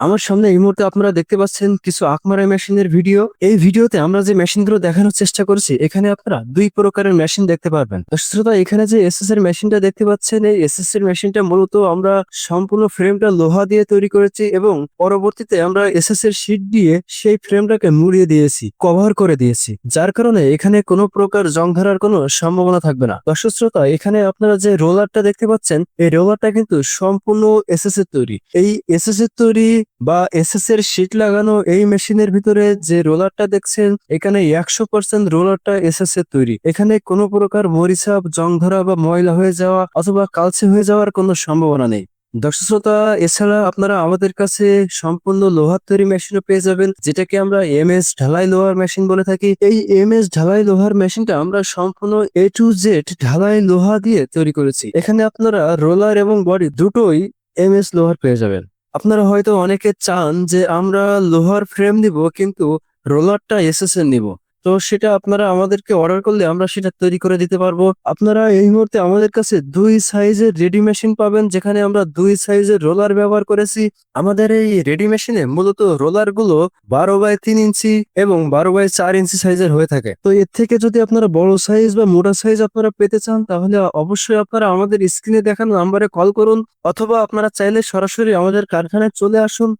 আমার সামনে এই মুহূর্তে আপনারা দেখতে পাচ্ছেন কিছু আকমারা মেশিনের ভিডিও। এই ভিডিওতে আমরা যে মেশিনগুলো দেখানোর চেষ্টা করছি, এখানে আপনারা দুই প্রকারের মেশিন দেখতে পারবেন। শ্রোতা, এখানে যে এসএস এর মেশিনটা দেখতে পাচ্ছেন, এই এসএস এর মেশিনটা মূলত আমরা সম্পূর্ণ ফ্রেমটা লোহা দিয়ে তৈরি করেছি এবং পরবর্তীতে আমরা এসএস এর শীট দিয়ে সেই ফ্রেমটাকে মুড়িয়ে দিয়েছি, কভার করে দিয়েছি। যার কারণে এখানে কোনো প্রকার জং ধরার কোনো সম্ভাবনা থাকবে না। দর্শক শ্রোতা, এখানে আপনারা যে রোলারটা দেখতে পাচ্ছেন, এই রোলারটা কিন্তু সম্পূর্ণ এসএস এর তৈরি। এই এসএস এর তৈরি বা এসএস এর শীট লাগানো এই মেশিনের ভিতরে যে রোলারটা দেখছেন, এখানে একশো পার্সেন্ট রোলারটা এসএস এর তৈরি। এখানে কোনো প্রকার মরিচাপ জং ধরা বা ময়লা হয়ে যাওয়া অথবা কালচে হয়ে যাওয়ার কোনো সম্ভাবনা নেই। দর্শক শ্রোতা, এছাড়া আপনারা আমাদের কাছে সম্পূর্ণ লোহার তৈরি মেশিনও পেয়ে যাবেন, যেটাকে আমরা এম এস ঢালাই লোহার মেশিন বলে থাকি। এই এম এস ঢালাই লোহার মেশিনটা আমরা সম্পূর্ণ এ টু জেড ঢালাই লোহা দিয়ে তৈরি করেছি। এখানে আপনারা রোলার এবং বডি দুটোই এম এস লোহার পেয়ে যাবেন। আপনারা হয়তো অনেকে চান যে আমরা লোহার ফ্রেম দিব কিন্তু রোলারটা এসএসএন নিব। তো সেটা আপনারা আমাদেরকে অর্ডার করলে আমরা সেটা তৈরি করে দিতে পারব। আপনারা এই মুহূর্তে আমাদের কাছে দুই সাইজের রেডি মেশিন পাবেন, যেখানে আমরা দুই সাইজের রোলার ব্যবহার করেছি। আমাদের এই রেডি মেশিনে মূলত রোলারগুলো বারো বাই তিন ইঞ্চি এবং বারো বাই চার ইঞ্চি সাইজের হয়ে থাকে। তো এর থেকে যদি আপনারা বড় সাইজ বা মোটা সাইজ আপনারা পেতে চান, তাহলে অবশ্যই আপনারা আমাদের স্ক্রিনে দেখানো নাম্বারে কল করুন, অথবা আপনারা চাইলে সরাসরি আমাদের কারখানায় চলে আসুন।